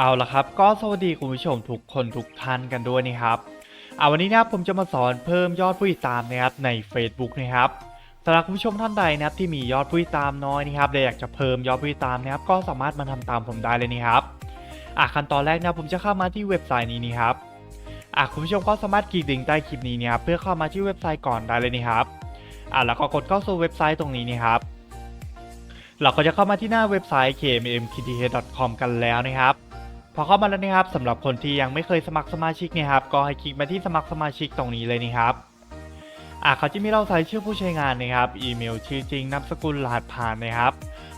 เอาละครับ ก็สวัสดีคุณผู้ชมทุกคนทุกท่านกันด้วยนะครับเอาวันนี้นะผมจะมาสอนเพิ่มยอดผู้ติดตามนะครับใน Facebook นะครับสำหรับคุณผู้ชมท่านใดนะครับที่มียอดผู้ติดตามน้อยนะครับและอยากจะเพิ่มยอดผู้ติดตามนะครับก็สามารถมาทำตามผมได้เลยนะครับอะขั้นตอนแรกนะผมจะเข้ามาที่เว็บไซต์นี้นะครับอะคุณผู้ชมก็สามารถคลิกลิงก์ใต้คลิปนี้นะครับเพื่อเข้ามาที่เว็บไซต์ก่อนได้เลยนะครับอะแล้วก็กดเข้าสู่เว็บไซต์ตรงนี้นะครับเราก็จะเข้ามาที่หน้าเว็บไซต์ kmmkth.com กันแล้วนะครับ พอเข้ามาแล้วนะครับสำหรับคนที่ยังไม่เคยสมัครสมาชิกเนี่ยครับก็ให้คลิกมาที่สมัครสมาชิกตรงนี้เลยนะครับอะเขาจะมีเราใส่ชื่อผู้ใช้งานนะครับอีเมลชื่อจริงนามสกุลรหัสผ่านนะครับ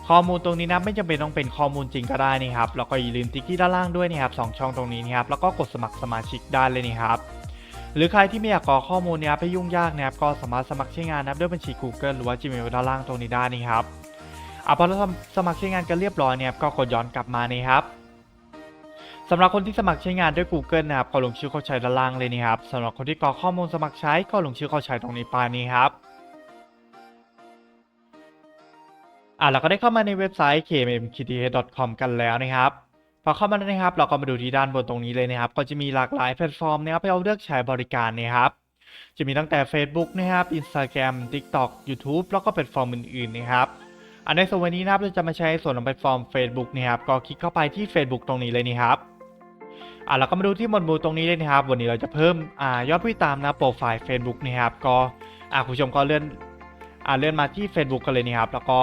ข้อมูลตรงนี้นะไม่จำเป็นต้องเป็นข้อมูลจริงก็ได้นะครับแล้วก็อย่าลืมติ๊กที่ด้านล่างด้วยนะครับสองช่องตรงนี้นะครับแล้วก็กดสมัครสมาชิกได้เลยนะครับหรือใครที่ไม่อยากกรอกข้อมูลเนี่ยไปยุ่งยากนะครับก็สามารถสมัครใช้งานนับด้วยบัญชี Google หรือว่า Gmail ด้านล่างตรงนี้ได้นะครับอะพอเราสมัครใช้งานกันเรียบร้อยเนี่ยก็กดย้อนกลับมานี่ครับ สำหรับคนที่สมัครใช้งานด้วย Google นะครับก็ลงชื่อเข้าใช้ด้านล่างเลยนี่ครับสำหรับคนที่กรอกข้อมูลสมัครใช้ก็ลงชื่อเข้าใช้ตรงนี้ไปนี่ครับอะเราก็ได้เข้ามาในเว็บไซต์ kmmkth.com กันแล้วนะครับพอเข้ามาแล้วนะครับ เราก็มาดูที่ด้านบนตรงนี้เลยนะครับ ก็จะมีหลากหลายแพลตฟอร์มนะครับให้เราเลือกใช้บริการนะครับ จะมีตั้งแต่ Facebook นะครับ Instagram TikTok YouTube แล้วก็แพลตฟอร์มอื่นๆนะครับอันในส่วนวันนี้นะครับเราจะมาใช้ส่วนของแพลตฟอร์ม Facebook นะครับก็คลิกเข้าไปที่ Facebook ตรงนี้เลยนี่ครับ อะเราก็มาดูที่หมวดหมู่ตรงนี้เลยนะครับ วันนี้เราจะเพิ่มอ่ายอดผู้ติดตามนะโปรไฟล์ Facebook นะครับก็อะคุณผู้ชมก็เลื่อนอ่าเลื่อนมาที่ Facebook กันเลยนี่ครับ แล้วก็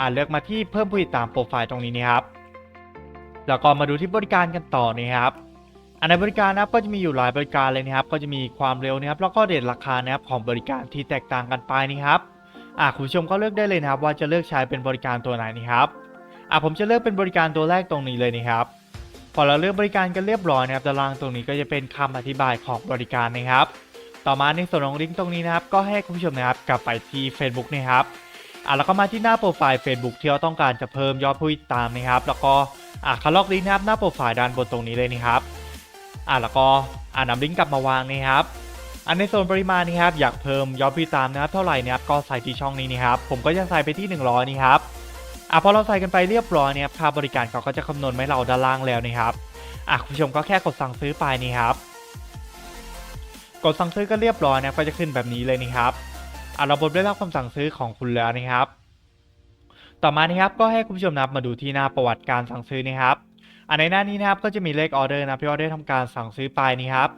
อ่าเลือกมาที่เพิ่มผู้ติดตามโปรไฟล์ตรงนี้นี่ครับ แล้วก็มาดูที่บริการกันต่อนี่ครับอันในบริการนะครับก็จะมีอยู่หลายบริการเลยนะครับ ก็จะมีความเร็วนะครับ แล้วก็เดทราคานะครับของบริการที่แตกต่างกันไปนี่ครับอะคุณผู้ชมก็เลือกได้เลยนะครับ ว่าจะเลือกใช้เป็นบริการตัวไหนนี่ครับอะผมจะเลือกเป็นบริการตัวแรกตรงนี้เลยนะครับ พอเราเลือกบริการกันเรียบร้อยนะครับด้านล่างตรงนี้ก็จะเป็นคำอธิบายของบริการนะครับ ต่อมาในส่วนของลิงก์ตรงนี้นะครับ ก็ให้คุณผู้ชมนะครับกลับไปที่ Facebook นะครับอะแล้วก็มาที่หน้าโปรไฟล์ Facebook ที่เราต้องการจะเพิ่มยอดผู้ติดตามนะครับ แล้วก็อะคัดลอกลิงก์นะครับหน้าโปรไฟล์ด้านบนตรงนี้เลยนะครับอะแล้วก็อ่านำลิงก์กลับมาวางนะครับอันในโซนปริมาณนี่ครับอยากเพิ่มยอดผู้ติดตามนะครับเท่าไหร่นะครับก็ใส่ที่ช่องนี้นี่ครับผมก็จะใส่ไปที่ 100นี่ครับ อะพอเราใส่กันไปเรียบร้อยเนี่ยค่าบริการเขาก็จะคำนวณไว้เราด้านล่างแล้วนะครับอะคุณผู้ชมก็แค่กดสั่งซื้อไปนี่ครับ กดสั่งซื้อก็เรียบร้อยนะก็จะขึ้นแบบนี้เลยนี่ครับอะระบบได้รับคำสั่งซื้อของคุณแล้วนะครับ ต่อมานี่ครับก็ให้คุณผู้ชมนับมาดูที่หน้าประวัติการสั่งซื้อนี่ครับอันในหน้านี้นะครับก็จะมีเลขออเดอร์นะที่เราได้ทำการสั่งซื้อไปนี่ครับ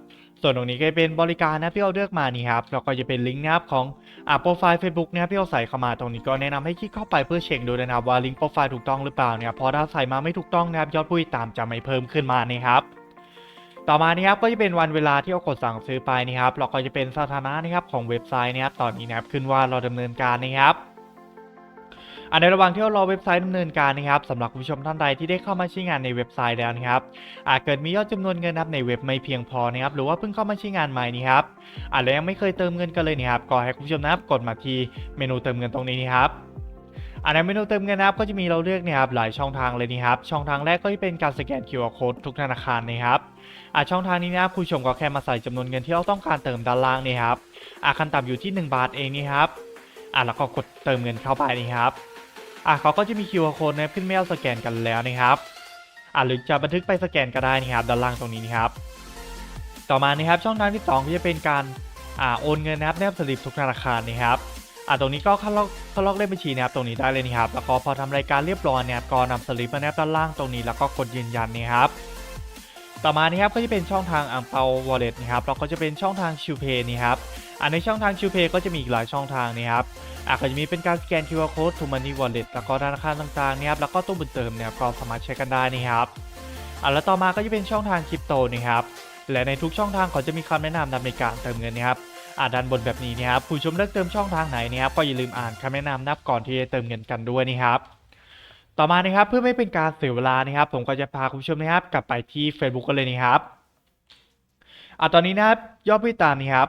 ส่วนตรงนี้ก็จะเป็นบริการนะที่เราเลือกมานี่ครับแล้วก็จะเป็นลิงก์นะครับของอ่าโปรไฟล์ Facebook นะครับที่เราใส่เข้ามาตรงนี้ก็แนะนำให้คลิกเข้าไปเพื่อเช็คดูนะครับว่าลิงก์โปรไฟล์ถูกต้องหรือเปล่าเนี่ยพราะถ้าใส่มาไม่ถูกต้องนะครับยอดผู้ติดตามจะไม่เพิ่มขึ้นมานะครับต่อมานี่ครับก็จะเป็นวันเวลาที่เรากดสั่งซื้อไปนี่ครับแล้วก็จะเป็นสถานะนะครับของเว็บไซต์นะครับตอนนี้นะครับขึ้นว่าเราดำเนินการนะครับ ในระหว่างที่เรารอเว็บไซต์ดำเนินการนะครับสำหรับคุณผู้ชมท่านใดที่ได้เข้ามาใช้งานในเว็บไซต์แล้วนะครับอาจเกิดมียอดจำนวนเงินนะครับในเว็บไม่เพียงพอนะครับหรือว่าเพิ่งเข้ามาใช้งานใหม่นี่ครับอาจจะยังไม่เคยเติมเงินกันเลยนะครับก็ให้คุณผู้ชมนะครับกดมาที่เมนูเติมเงินตรงนี้นี่ครับอันในเมนูเติมเงินนะครับก็จะมีเราเลือกเนี่ยครับหลายช่องทางเลยนี่ครับช่องทางแรกก็จะเป็นการสแกน QR code ทุกธนาคารนะครับอ่าช่องทางนี้นะครับคุณผู้ชมก็แค่มาใส่จำนวนเงินที่เราต้องการเติมด้านล่างนี่ครับอ่าขั้นต่ำอยู่ที่ 1 บาทเองนี่ครับอ่าแล้วก็กดเติมเงินเข้าไปนี่ครับ อะเขาก็จะมี QR code นะขึ้นไม่เอาสแกนกันแล้วนะครับอะหรือจะบันทึกไปสแกนก็ได้นะครับด้านล่างตรงนี้นะครับ ต่อมานะครับช่องทางที่2ก็จะเป็นการอ่าโอนเงินนะครับแนบสลิปทุกธนาคารนะครับอะตรงนี้ก็เข้าล็อกเข้าล็อกเลขบัญชีนะครับตรงนี้ได้เลยนะครับแล้วก็พอทำรายการเรียบร้อยเนี่ยก็นำสลิปมาแนบด้านล่างตรงนี้แล้วก็กดยืนยันนะครับต่อมานี่ครับก็จะเป็นช่องทางอ่างเปา wallet นะครับแล้วก็จะเป็นช่องทางชิวเพย์นี่ครับ อ่าในช่องทางชิวเพย์ก็จะมีอีกหลายช่องทางนี่ครับอะก็จะมีเป็นการสแกน QR code to money wallet แล้วก็ธนาคารต่างๆเนี่ยครับแล้วก็ตู้บุญเติมเนี่ยก็สามารถใช้กันได้นี่ครับอะแล้วต่อมาก็จะเป็นช่องทางคริปโตนี่ครับและในทุกช่องทางเขาจะมีคำแนะนำในการเติมเงินนะครับอะด้านบนแบบนี้นะครับผู้ชมเลือกเติมช่องทางไหนเนะครับก็อย่าลืมอ่านคำแนะนำนับก่อนที่จะเติมเงินกันด้วยนี่ครับต่อมานะครับเพื่อไม่เป็นการเสียเวลานะครับ ผมก็จะพาคุณผู้ชมนะครับ กลับไปที่ Facebook กันเลยนะครับอะตอนนี้นะครับยอดผู้ติดตามนี่ครับ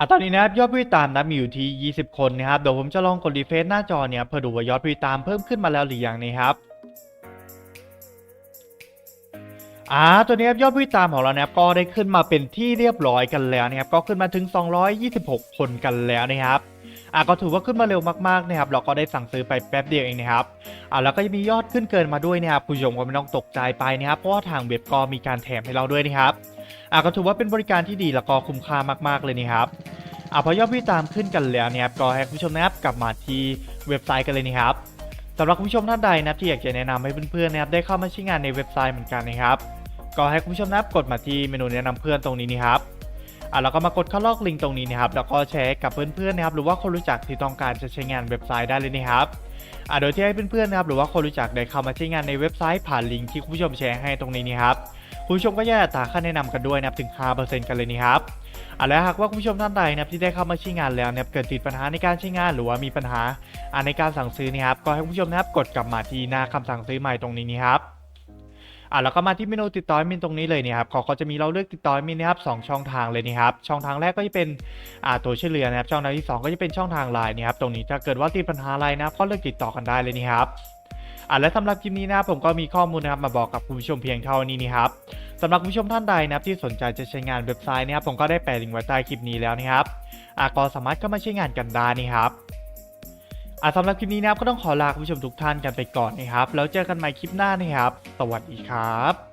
อะตอนนี้นะครับยอดผู้ติดตามนะมีอยู่ที่ 20 คนนะครับเดี๋ยวผมจะลองกดรีเฟซหน้าจอเนี่ยเพื่อดูว่ายอดผู้ติดตามเพิ่มขึ้นมาแล้วหรือยังนะครับอ่าตัวนี้ครับยอดผู้ติดตามของเราเนะครับก็ได้ขึ้นมาเป็นที่เรียบร้อยกันแล้วนะครับก็ขึ้นมาถึง 226 คนกันแล้วนะครับอะก็ถือว่าขึ้นมาเร็วมากๆนะครับเราก็ได้สั่งซื้อไปแป๊บเดียวเองนะครับอะแล้วก็จะมียอดขึ้นเกินมาด้วยนะครับคุณผู้ชมก็ไม่ต้องตกใจไปนะครับเพราะว่าทางเว็บก็มีการแถมให้เราด้วยนะครับอะก็ถือว่าเป็นบริการที่ดีแล้วก็คุ้มค่ามากๆเลยนะครับ อะพอยอดวิวตามขึ้นกันแล้วเนี่ยครับก็ให้คุณผู้ชมนะครับกลับมาที่เว็บไซต์กันเลยนะครับสำหรับคุณผู้ชมท่านใดนับที่อยากจะแนะนำให้เพื่อนๆนะครับได้เข้ามาใช้งานในเว็บไซต์เหมือนกันนะครับก็ให้คุณผู้ชมนะครับกดมาที่เมนูแนะนำเพื่อนตรงนี้นี่ครับอะแล้วก็มากดเข้าลอกลิงก์ตรงนี้นะครับแล้วก็แชร์กับเพื่อนๆนะครับหรือว่าคนรู้จักที่ต้องการจะใช้งานเว็บไซต์ได้เลยนะครับอะโดยที่ให้เพื่อนๆนะครับหรือว่าคนรู้จักได้เข้ามาใช้งานในเว็บไซต์ผ่านลิงก์ที่คุณผู้ชมแชร์ให้ตรงนี้นี่ครับ คุณผู้ชมก็แย่อัตาค่าแนะนำกันด้วยนะครับถึง 5%กันเลยนี่ครับอะแล้วหากว่าคุณผู้ชมท่านใดนะครับที่ได้เข้ามาใช้งานแล้วนะครับเกิดติดปัญหาในการใช้งานหรือว่ามีปัญหาอะในการสั่งซื้อนะครับก็ให้คุณผู้ชมนะครับกดกลับมาที่หน้าคำสั่งซื้อใหม่ตรงนี้นี่ครับอะแล้วก็มาที่เมนูติดต่อมินตรงนี้เลยนี่ครับเขาก็จะมีเราเลือกติดต่อมินนะครับสองช่องทางเลยนะครับช่องทางแรกก็จะเป็นอ่าตัวช่วยเหลือนะครับช่องทางที่สองก็จะเป็นช่องทางไลน์นะครับตรงนี้ถ้าเกิดว่าติดปัญหาอะไรนะครับก็เลือกติดต่อกันได้เลยนี่ครับ อะและสำหรับคลิปนี้นะครับผมก็มีข้อมูลนะครับมาบอกกับคุณผู้ชมเพียงเท่านี้นะครับสำหรับคุณผู้ชมท่านใดนะครับที่สนใจจะใช้งานเว็บไซต์นะครับผมก็ได้แปะลิงก์ไว้ใต้คลิปนี้แล้วนะครับอะก็สามารถเข้ามาใช้งานกันได้นี่ครับอะสำหรับคลิปนี้นะครับก็ต้องขอลาคุณผู้ชมทุกท่านกันไปก่อนนะครับแล้วเจอกันใหม่คลิปหน้านะครับ สวัสดีครับ